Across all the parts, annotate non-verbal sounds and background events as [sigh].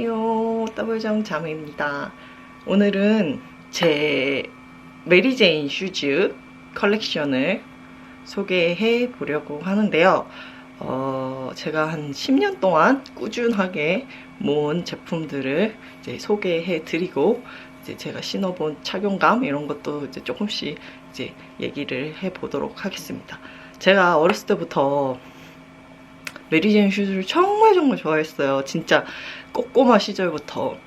안녕하세요. 더블정 자매입니다. 오늘은 제 메리제인 슈즈 컬렉션을 소개해 보려고 하는데요. 어, 제가 한 10년 동안 꾸준하게 모은 제품들을 이제 소개해 드리고 이제 제가 신어본 착용감 이런 것도 이제 조금씩 이제 얘기를 해 보도록 하겠습니다. 제가 어렸을 때부터 메리제인 슈즈를 정말 정말 좋아했어요. 진짜 꼬꼬마 시절부터.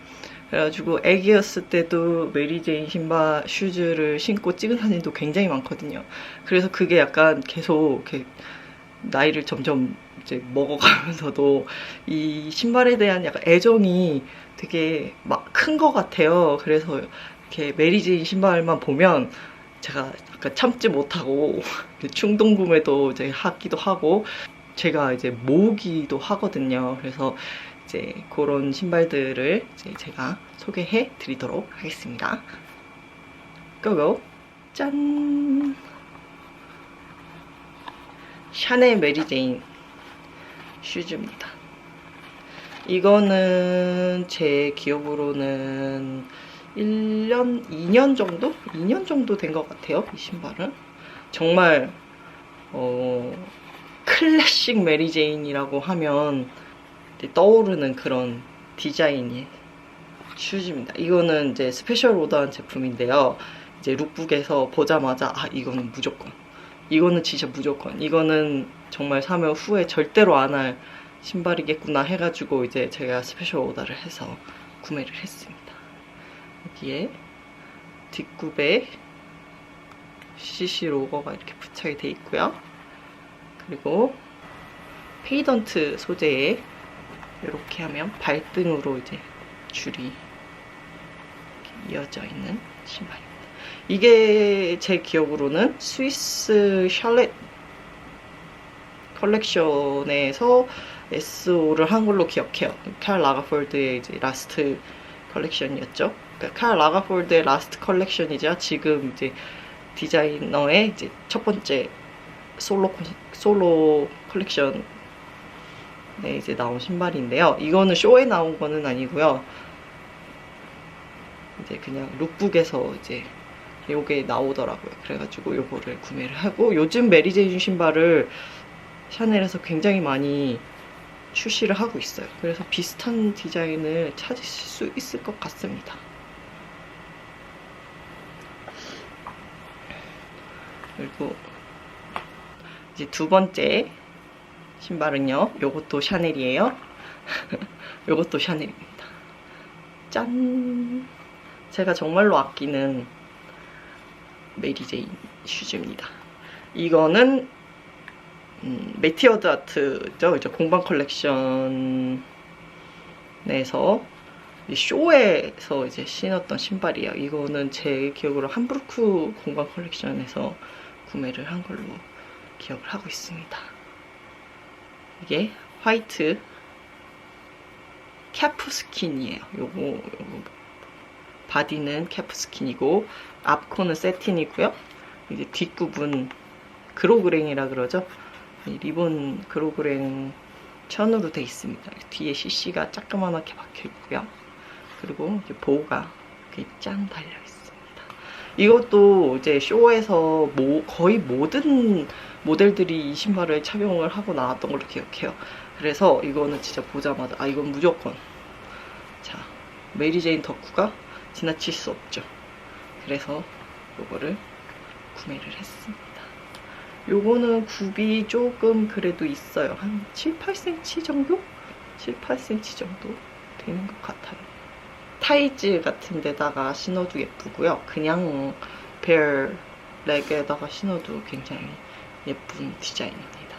그래가지고 애기였을 때도 메리제인 신발 슈즈를 신고 찍은 사진도 굉장히 많거든요. 그래서 그게 약간 계속 이렇게 나이를 점점 이제 먹어가면서도 이 신발에 대한 약간 애정이 되게 막 큰 것 같아요. 그래서 이렇게 메리제인 신발만 보면 제가 약간 참지 못하고 [laughs] 충동 구매도 이제 하기도 하고 제가 이제 모으기도 하거든요. 그래서 이제 그런 신발들을 이제 제가 소개해 드리도록 하겠습니다. 고고! 짠! 샤넬 메리제인 슈즈입니다. 이거는 제 기억으로는 1년, 2년 정도? 2년 정도 된 것 같아요. 이 신발은. 정말, 어, 클래식 메리제인이라고 하면 떠오르는 그런 디자인의 슈즈입니다. 이거는 이제 스페셜 오더한 제품인데요. 이제 룩북에서 보자마자 아 이거는 무조건 이거는 진짜 무조건 이거는 정말 사면 후회 절대로 안 할 신발이겠구나 해가지고 이제 제가 스페셜 오더를 해서 구매를 했습니다. 여기에 뒷굽에 CC 로고가 이렇게 부착이 돼 있고요. 그리고 페이던트 소재에 이렇게 하면 발등으로 이제 줄이 이어져 있는 신발입니다. 이게 제 기억으로는 스위스 샬렛 컬렉션에서 SO를 한 걸로 기억해요. 칼 라가폴드의 이제 라스트 컬렉션이었죠. 그러니까 칼 라가폴드의 라스트 컬렉션이자 지금 이제 디자이너의 이제 첫 번째 솔로 솔로 컬렉션 에 이제 나온 신발인데요. 이거는 쇼에 나온 거는 아니고요. 이제 그냥 룩북에서 이제 요게 나오더라고요. 그래가지고 요거를 구매를 하고 요즘 메리제인 신발을 샤넬에서 굉장히 많이 출시를 하고 있어요. 그래서 비슷한 디자인을 찾으실 수 있을 것 같습니다. 그리고 이제 두 번째 신발은요. 요것도 샤넬이에요. [laughs] 요것도 샤넬입니다. 짠! 제가 정말로 아끼는 메리제인 슈즈입니다. 이거는 음, 메티어드 아트죠. 이제 공방 컬렉션에서 쇼에서 이제 신었던 신발이에요. 이거는 제 기억으로 함부르크 공방 컬렉션에서 구매를 한 걸로 기억을 하고 있습니다. 이게 화이트 캐프 스킨이에요. 요거, 요거 바디는 캐프 스킨이고 앞코는 세틴이고요. 이제 뒷굽은 그로그랭이라 그러죠. 리본 그로그랭 천으로 돼 있습니다. 뒤에 CC가 자그만하게 박혀 있고요. 그리고 이렇게 보호가 이렇게 짠 달려 있습니다. 이것도 이제 쇼에서 모, 거의 모든 모델들이 이 신발을 착용을 하고 나왔던 걸로 기억해요. 그래서 이거는 진짜 보자마자 아 이건 무조건 자 메리제인 덕후가 지나칠 수 없죠. 그래서 요거를 구매를 했습니다. 요거는 굽이 조금 그래도 있어요. 한 7, 8cm 정도? 7, 8cm 정도 되는 것 같아요. 타이즈 같은 데다가 신어도 예쁘고요. 그냥 벨 렉에다가 신어도 굉장히 예쁜 디자인입니다.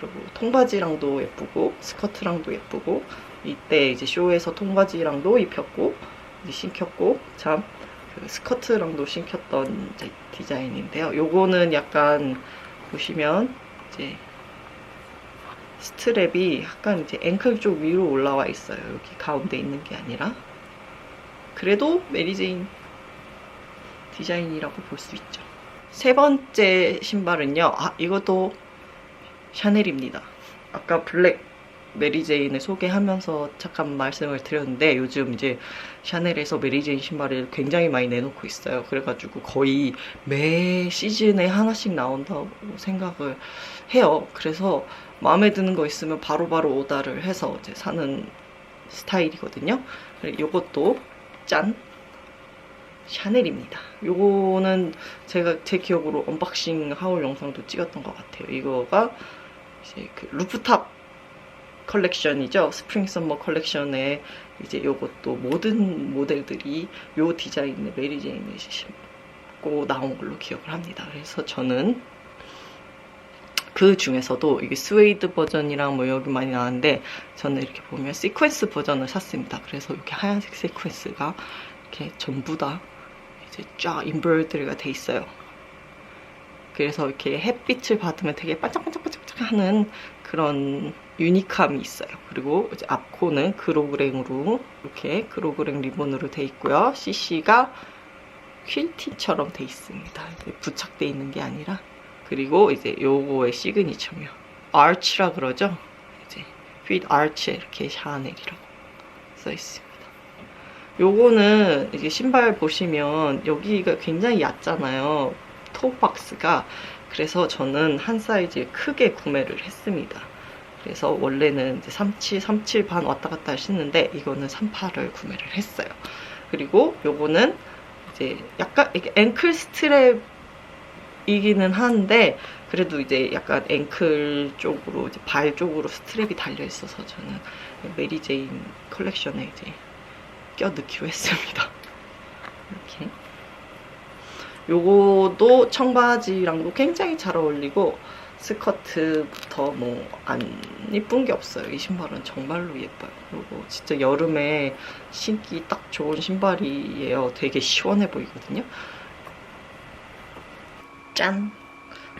그리고 통바지랑도 예쁘고 스커트랑도 예쁘고 이때 이제 쇼에서 통바지랑도 입혔고 이제 신켰고 참 그 스커트랑도 신켰던 디자인인데요. 요거는 약간 보시면 이제 스트랩이 약간 이제 앵클 쪽 위로 올라와 있어요. 여기 가운데 있는 게 아니라 그래도 메리제인 디자인이라고 볼 수 있죠. 세 번째 신발은요. 아 이것도 샤넬입니다. 아까 블랙 메리제인을 소개하면서 잠깐 말씀을 드렸는데 요즘 이제 샤넬에서 메리제인 신발을 굉장히 많이 내놓고 있어요. 그래가지고 거의 매 시즌에 하나씩 나온다고 생각을 해요. 그래서 마음에 드는 거 있으면 바로바로 오다를 해서 이제 사는 스타일이거든요. 이것도 짠! 샤넬입니다. 요거는 제가 제 기억으로 언박싱 하울 영상도 찍었던 것 같아요. 이거가 이제 그 루프탑 컬렉션이죠. 스프링 썸머 컬렉션에 이제 요것도 모든 모델들이 요 디자인의 메리 제인을 신고 나온 걸로 기억을 합니다. 그래서 저는 그 중에서도 이게 스웨이드 버전이랑 뭐 여기 많이 나왔는데 저는 이렇게 보면 시퀀스 버전을 샀습니다. 그래서 이렇게 하얀색 시퀀스가 이렇게 전부 다 쫙 인버드가 돼 있어요. 그래서 이렇게 햇빛을 받으면 되게 반짝반짝반짝하는 그런 유니크함이 있어요. 그리고 이제 앞코는 그로그랭으로 이렇게 그로그랭 리본으로 돼 있고요. CC가 퀼티처럼 돼 있습니다. 부착돼 있는 게 아니라 그리고 이제 요거의 시그니처며 아치라 그러죠. 이제 휘트 아치 이렇게 샤넬이라고 써 있습니다. 요거는 이제 신발 보시면 여기가 굉장히 얕잖아요. 토박스가 그래서 저는 한 사이즈 크게 구매를 했습니다. 그래서 원래는 이제 37, 37 반 왔다 갔다 신는데 이거는 38을 구매를 했어요. 그리고 요거는 이제 약간 앵클 스트랩이기는 한데 그래도 이제 약간 앵클 쪽으로 이제 발 쪽으로 스트랩이 달려 있어서 저는 메리 제인 컬렉션에 이제 껴넣기로 했습니다. 이렇게. 요거도 청바지랑도 굉장히 잘 어울리고 스커트부터 뭐 안 이쁜 게 없어요. 이 신발은 정말로 예뻐요. 그리고 진짜 여름에 신기 딱 좋은 신발이에요. 되게 시원해 보이거든요. 짠!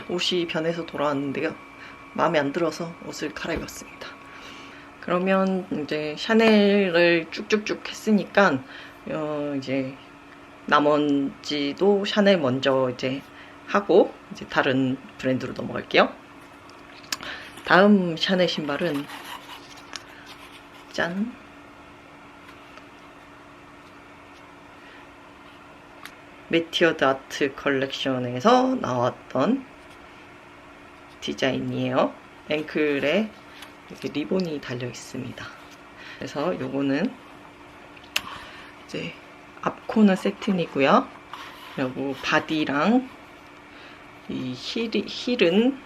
옷이 변해서 돌아왔는데요. 마음에 안 들어서 옷을 갈아입었습니다. 그러면 이제 샤넬을 쭉쭉쭉 했으니까 어 이제 나머지도 샤넬 먼저 이제 하고 이제 다른 브랜드로 넘어갈게요. 다음 샤넬 신발은 짠. 메티어드 아트 컬렉션에서 나왔던 디자인이에요. 앵클에 이렇게 리본이 달려 있습니다. 그래서 요거는 이제 앞코는 세틴이고요. 그리고 바디랑 이 힐, 힐은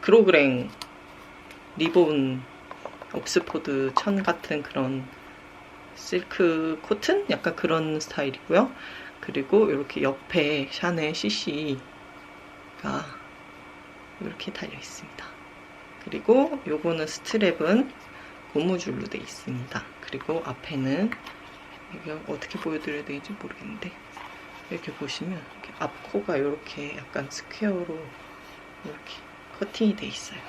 그로그랭 리본 옥스포드 천 같은 그런 실크 코튼? 약간 그런 스타일이고요. 그리고 이렇게 옆에 샤넬 CC가 이렇게 달려 있습니다. 그리고 요거는 스트랩은 고무줄로 되어 있습니다. 그리고 앞에는 이게 어떻게 보여드려야 되는지 모르겠는데 이렇게 보시면 이렇게 앞코가 이렇게 약간 스퀘어로 이렇게 커팅이 돼 있어요.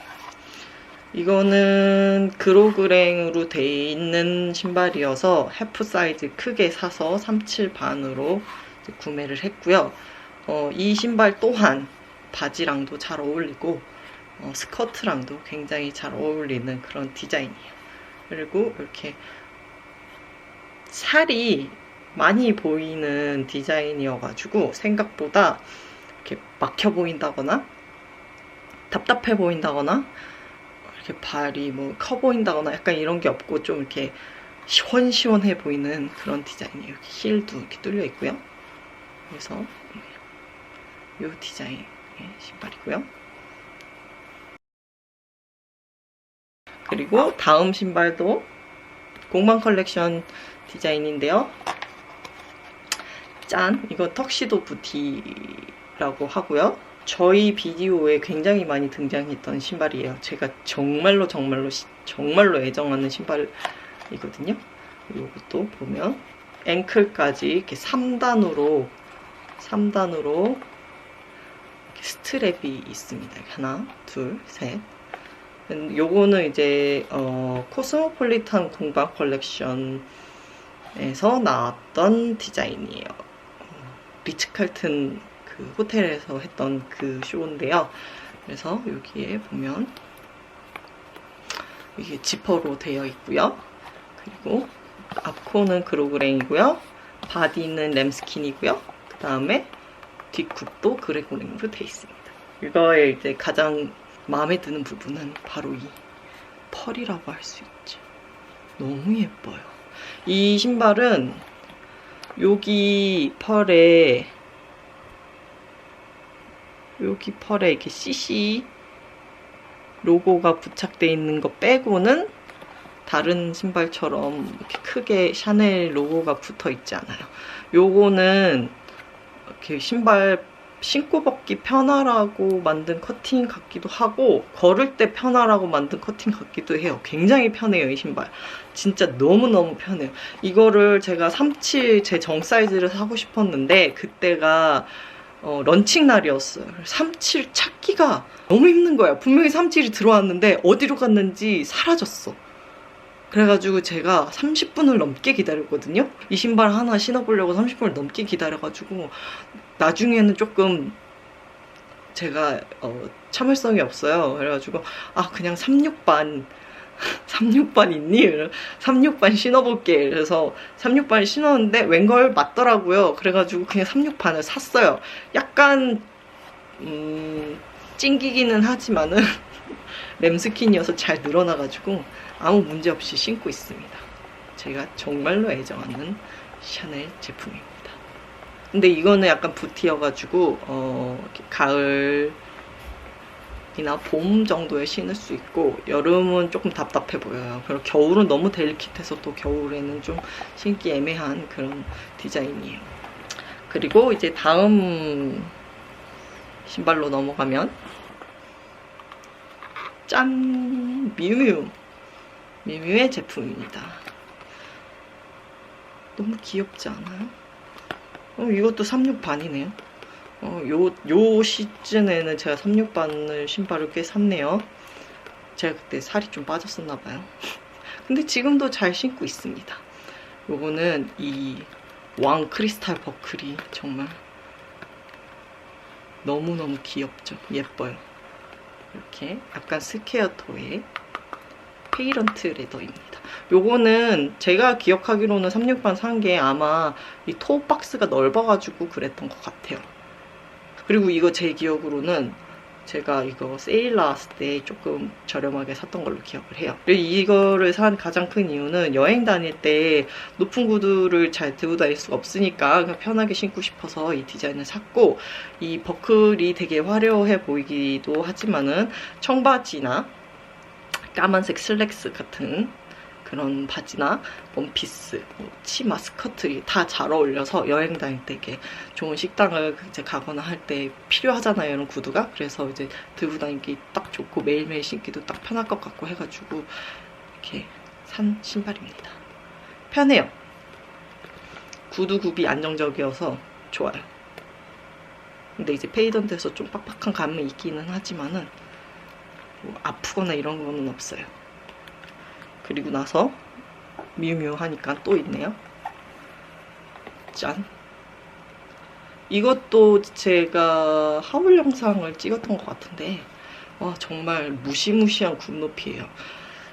이거는 그로그랭으로 돼 있는 신발이어서 해프 사이즈 크게 사서 37 반으로 구매를 했고요. 어, 이 신발 또한 바지랑도 잘 어울리고 어, 스커트랑도 굉장히 잘 어울리는 그런 디자인이에요. 그리고 이렇게 살이 많이 보이는 디자인이어가지고 생각보다 이렇게 막혀 보인다거나 답답해 보인다거나 이렇게 발이 뭐 커 보인다거나 약간 이런 게 없고 좀 이렇게 시원시원해 보이는 그런 디자인이에요. 힐도 이렇게 뚫려 있고요. 그래서 이 디자인의 신발이고요. 그리고 다음 신발도 공방 컬렉션 디자인인데요. 짠! 이거 턱시도 부티라고 하고요. 저희 비디오에 굉장히 많이 등장했던 신발이에요. 제가 정말로 정말로 정말로 애정하는 신발이거든요. 이것도 보면 앵클까지 이렇게 3단으로 3단으로 스트랩이 있습니다. 하나, 둘, 셋. 요거는 이제 어, 코스모폴리탄 공방 컬렉션에서 나왔던 디자인이에요. 리츠 칼튼 그그 호텔에서 했던 그 쇼인데요. 그래서 여기에 보면 이게 지퍼로 되어 있고요. 그리고 앞코는 그로그랭이고요. 바디는 램스킨이고요. 그 다음에 뒷굽도 그레고랭으로 되어 있습니다. 이거의 이제 가장 마음에 드는 부분은 바로 이 펄이라고 할 수 있죠. 너무 예뻐요. 이 신발은 여기 펄에 여기 펄에 이렇게 CC 로고가 부착되어 있는 거 빼고는 다른 신발처럼 이렇게 크게 샤넬 로고가 붙어 있지 않아요. 요거는 이렇게 신발 신고 벗기 편하라고 만든 커팅 같기도 하고 걸을 때 편하라고 만든 커팅 같기도 해요. 굉장히 편해요, 이 신발. 진짜 너무너무 편해요. 이거를 제가 37 제 정 사이즈를 사고 싶었는데 그때가 어, 런칭 날이었어요. 37 찾기가 너무 힘든 거예요. 분명히 37이 들어왔는데 어디로 갔는지 사라졌어. 그래가지고 제가 30분을 넘게 기다렸거든요. 이 신발 하나 신어보려고 30분을 넘게 기다려가지고 나중에는 조금 제가 어, 참을성이 없어요. 그래가지고 아 그냥 36반 36반 [laughs] 있니? 36반 신어볼게. 그래서 36반 신었는데 웬걸 맞더라고요. 그래가지고 그냥 36반을 샀어요. 약간 음, 찡기기는 하지만은 [laughs] 램스킨이어서 잘 늘어나가지고 아무 문제 없이 신고 있습니다. 제가 정말로 애정하는 샤넬 제품입니다. 근데 이거는 약간 부티여가지고 어, 가을이나 봄 정도에 신을 수 있고 여름은 조금 답답해 보여요. 그리고 겨울은 너무 델리킷해서 또 겨울에는 좀 신기 애매한 그런 디자인이에요. 그리고 이제 다음 신발로 넘어가면 짠 미우 미미의 제품입니다. 너무 귀엽지 않아요? 어, 이것도 36반이네요. 어, 요, 요 시즌에는 제가 36반을 신발을 꽤 샀네요. 제가 그때 살이 좀 빠졌었나봐요. [laughs] 근데 지금도 잘 신고 있습니다. 요거는 이 왕 크리스탈 버클이 정말 너무너무 귀엽죠. 예뻐요. 이렇게 약간 스퀘어 토의 페이런트 레더입니다. 요거는 제가 기억하기로는 36반 산 게 아마 이 토 박스가 넓어가지고 그랬던 것 같아요. 그리고 이거 제 기억으로는 제가 이거 세일 나왔을 때 조금 저렴하게 샀던 걸로 기억을 해요. 이거를 산 가장 큰 이유는 여행 다닐 때 높은 구두를 잘 들고 다닐 수가 없으니까 편하게 신고 싶어서 이 디자인을 샀고 이 버클이 되게 화려해 보이기도 하지만은 청바지나 까만색 슬랙스 같은 그런 바지나 원피스, 뭐 치마, 스커트 다 잘 어울려서 여행 다닐 때 이렇게 좋은 식당을 이제 가거나 할 때 필요하잖아요 이런 구두가 그래서 이제 들고 다니기 딱 좋고 매일매일 신기도 딱 편할 것 같고 해가지고 이렇게 산 신발입니다. 편해요. 구두 굽이 안정적이어서 좋아요. 근데 이제 페이던트에서 좀 빡빡한 감은 있기는 하지만은 뭐 아프거나 이런 거는 없어요. 그리고 나서 미우미우 하니까 또 있네요. 짠. 이것도 제가 하울 영상을 찍었던 것 같은데 와 정말 무시무시한 굽높이에요.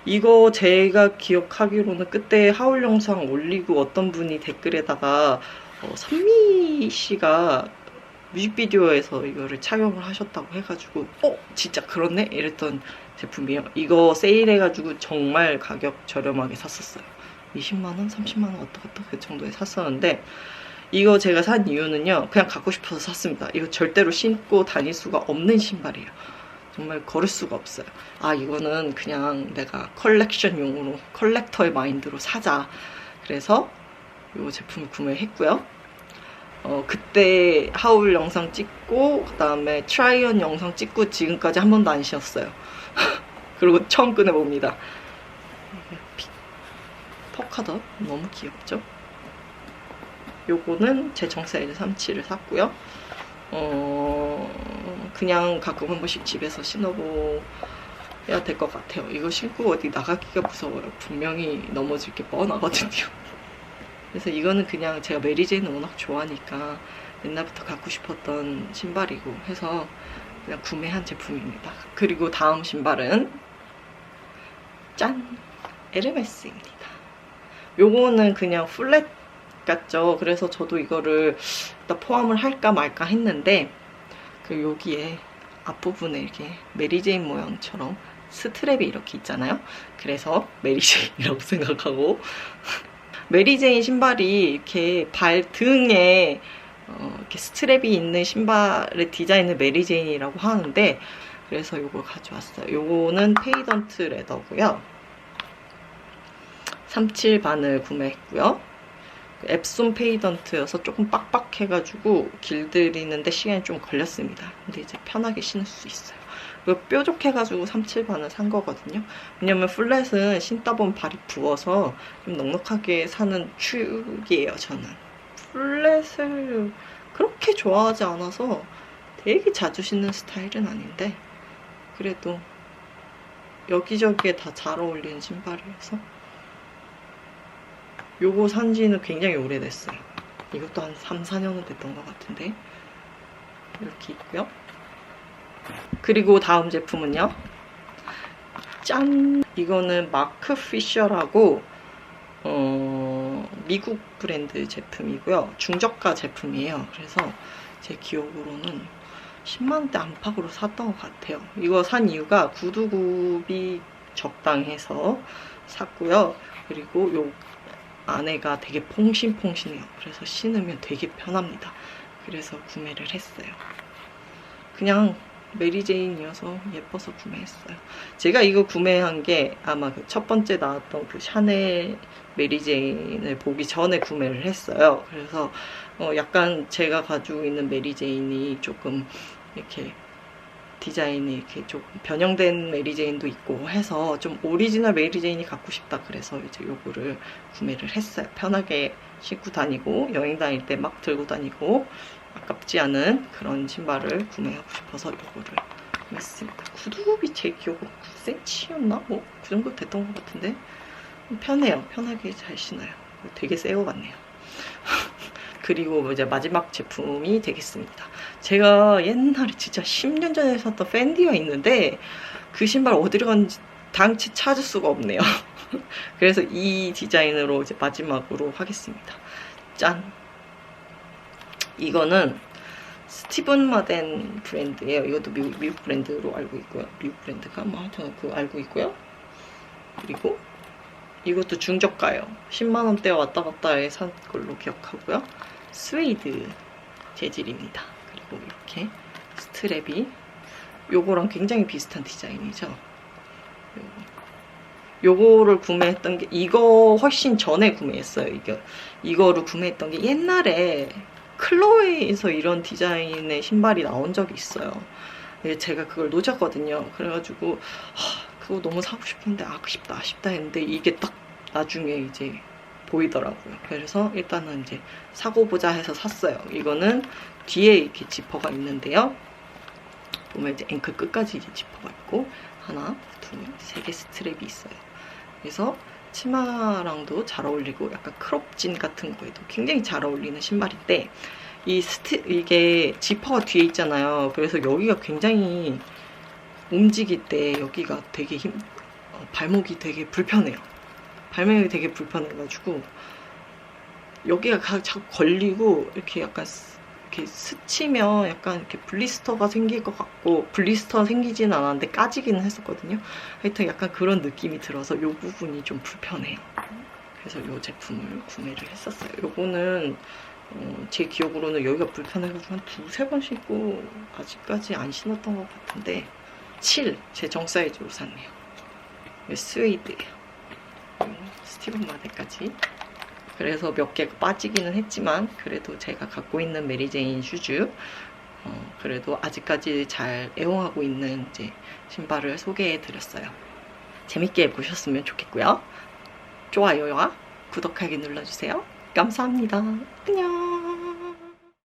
이거 제가 기억하기로는 그때 하울 영상 올리고 어떤 분이 댓글에다가 어, 선미 씨가 뮤직비디오에서 이거를 착용을 하셨다고 해가지고 어 진짜 그렇네 이랬던 제품이에요. 이거 세일해가지고 정말 가격 저렴하게 샀었어요. 20만원, 30만원 왔다 갔다 그 정도에 샀었는데 이거 제가 산 이유는요. 그냥 갖고 싶어서 샀습니다. 이거 절대로 신고 다닐 수가 없는 신발이에요. 정말 걸을 수가 없어요. 아 이거는 그냥 내가 컬렉션용으로 컬렉터의 마인드로 사자. 그래서 이 제품을 구매했고요. 어, 그때 하울 영상 찍고 그다음에 트라이언 영상 찍고 지금까지 한 번도 안 신었어요. [laughs] 그리고 처음 꺼내 봅니다. 퍼카더 너무 귀엽죠? 요거는 제 정사이즈 37을 샀고요. 어, 그냥 가끔 한 번씩 집에서 신어봐야 될 것 같아요. 이거 신고 어디 나가기가 무서워요. 분명히 넘어질 게 뻔하거든요. 그래서 이거는 그냥 제가 메리제이는 워낙 좋아하니까 옛날부터 갖고 싶었던 신발이고 해서 그냥 구매한 제품입니다. 그리고 다음 신발은 짠! 에르메스입니다. 요거는 그냥 플랫 같죠. 그래서 저도 이거를 일단 포함을 할까 말까 했는데 그 여기에 앞부분에 이렇게 메리제인 모양처럼 스트랩이 이렇게 있잖아요. 그래서 메리제인이라고 [laughs] 생각하고 메리제인 신발이 이렇게 발 등에 어, 이렇게 스트랩이 있는 신발의 디자인을 메리제인이라고 하는데 그래서 이걸 가져왔어요. 요거는 페이던트 레더고요. 37반을 구매했고요. 앱손 페이던트여서 조금 빡빡해가지고 길들이는데 시간이 좀 걸렸습니다. 근데 이제 편하게 신을 수 있어요. 이거 뾰족해가지고 37반을 산 거거든요. 왜냐면 플랫은 신다 보면 발이 부어서 좀 넉넉하게 사는 축이에요, 저는. 플랫을 그렇게 좋아하지 않아서 되게 자주 신는 스타일은 아닌데 그래도 여기저기에 다 잘 어울리는 신발이어서 요거 산 지는 굉장히 오래됐어요. 이것도 한 3, 4년은 됐던 것 같은데 이렇게 있고요. 그리고 다음 제품은요. 짠! 이거는 마크 피셔라고 어, 미국 브랜드 제품이고요. 중저가 제품이에요. 그래서 제 기억으로는 10만원대 안팎으로 샀던 것 같아요. 이거 산 이유가 구두굽이 적당해서 샀고요. 그리고 요 안에가 되게 퐁신퐁신해요. 그래서 신으면 되게 편합니다. 그래서 구매를 했어요. 그냥 메리제인이어서 예뻐서 구매했어요. 제가 이거 구매한 게 아마 그 첫 번째 나왔던 그 샤넬 메리제인을 보기 전에 구매를 했어요. 그래서 어 약간 제가 가지고 있는 메리제인이 조금 이렇게 디자인이 이렇게 좀 변형된 메리제인도 있고 해서 좀 오리지널 메리제인이 갖고 싶다 그래서 이제 요거를 구매를 했어요. 편하게 신고 다니고 여행 다닐 때 막 들고 다니고 아깝지 않은 그런 신발을 구매하고 싶어서 요거를 구매했습니다. 구두굽이 제 기억으로 9cm였나? 뭐 그 정도 됐던 것 같은데 편해요. 편하게 잘 신어요. 되게 새 거 같네요. [laughs] 그리고 이제 마지막 제품이 되겠습니다. 제가 옛날에 진짜 10년 전에 샀던 팬디가 있는데 그 신발 어디로 갔는지 당치 찾을 수가 없네요. [laughs] 그래서 이 디자인으로 이제 마지막으로 하겠습니다. 짠! 이거는 스티븐 마덴 브랜드예요. 이것도 미국, 미국 브랜드로 알고 있고요. 미국 브랜드가 뭐 하여튼 그 알고 있고요. 그리고 이것도 중저가예요. 10만 원대 왔다 갔다 해산 걸로 기억하고요. 스웨이드 재질입니다. 그리고 이렇게 스트랩이 요거랑 굉장히 비슷한 디자인이죠. 요거를 구매했던 게 이거 훨씬 전에 구매했어요. 이거 이거를 구매했던 게 옛날에 클로에에서 이런 디자인의 신발이 나온 적이 있어요. 제가 그걸 놓쳤거든요. 그래가지고 하, 그거 너무 사고 싶은데 아쉽다 아쉽다 했는데 이게 딱 나중에 이제 보이더라고요. 그래서 일단은 이제 사고 보자 해서 샀어요. 이거는 뒤에 이렇게 지퍼가 있는데요. 보면 이제 앵클 끝까지 이제 지퍼가 있고 하나, 둘, 세개 스트랩이 있어요. 그래서 치마랑도 잘 어울리고 약간 크롭진 같은 거에도 굉장히 잘 어울리는 신발인데 이 스티 이게 지퍼가 뒤에 있잖아요. 그래서 여기가 굉장히 움직일 때 여기가 되게 힘 어, 발목이 되게 불편해요. 발목이 되게 불편해가지고 여기가 자꾸 걸리고 이렇게 약간 이렇게 스치면 약간 이렇게 블리스터가 생길 것 같고 블리스터 생기진 않았는데 까지기는 했었거든요. 하여튼 약간 그런 느낌이 들어서 이 부분이 좀 불편해요. 그래서 이 제품을 구매를 했었어요. 요거는 어, 제 기억으로는 여기가 불편해가지고 한 두세 번 신고 아직까지 안 신었던 것 같은데 7, 제 정 사이즈로 샀네요. 스웨이드예요. 스티븐 마데까지 그래서 몇개 빠지기는 했지만 그래도 제가 갖고 있는 메리제인 슈즈 어, 그래도 아직까지 잘 애용하고 있는 이제 신발을 소개해 드렸어요. 재밌게 보셨으면 좋겠고요. 좋아요와 구독하기 눌러주세요. 감사합니다. 안녕.